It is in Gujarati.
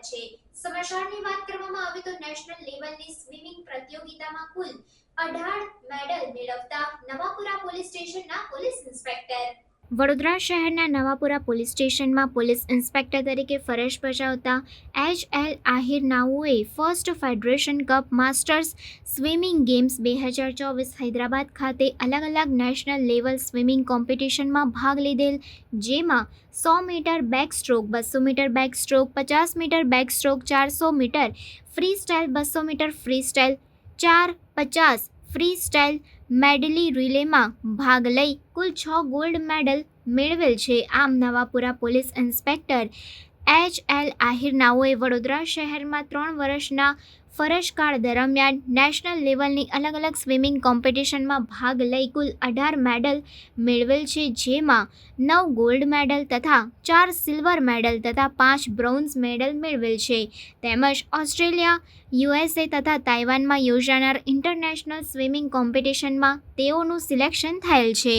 છે સમાચારની વાત કરવામાં આવે તો નેશનલ લેવલની સ્વિમિંગ પ્રતિયોગિતામાં કુલ અઢાર મેડલ મેળવતા નવાપુરા પોલીસ સ્ટેશનના પોલીસ ઇન્સ્પેક્ટર વડોદરા શહેરના નવાપુરા પોલીસ સ્ટેશનમાં પોલીસ ઇન્સ્પેક્ટર તરીકે ફરજ બજાવતા H L Ahir નાઓએ first federation cup masters swimming games બે હજાર ચોવીસ હૈદરાબાદ ખાતે અલગ અલગ નેશનલ લેવલ સ્વિમિંગ કોમ્પિટિશનમાં ભાગ લીધેલ, જેમાં સો મીટર બેક સ્ટ્રોક બસો મીટર બેક સ્ટ્રોક પચાસ મીટર બેક સ્ટ્રોક ચારસો મીટર ફ્રી સ્ટાઇલ બસો મીટર ફ્રી સ્ટાઇલ ચાર પચાસ ફ્રી સ્ટાઇલ મેડલી રિલેમાં ભાગ લઈ કુલ છ ગોલ્ડ મેડલ મેળવેલ છે. આમ Navapura police inspector H L Ahir નાઓએ Vadodara શહેરમાં ત્રણ વર્ષના ફરજકાળ દરમિયાન નેશનલ લેવલની અલગ અલગ સ્વિમિંગ કોમ્પિટિશનમાં ભાગ લઈ કુલ અઢાર મેડલ મેળવેલ છે, જેમાં નવ ગોલ્ડ મેડલ તથા ચાર સિલ્વર મેડલ તથા પાંચ બ્રોન્ઝ મેડલ મેળવેલ છે. તેમજ ઓસ્ટ્રેલિયા યુએસએ તથા તાઇવાનમાં યોજાનાર ઇન્ટરનેશનલ સ્વિમિંગ કોમ્પિટિશનમાં તેઓનું સિલેક્શન થયેલ છે.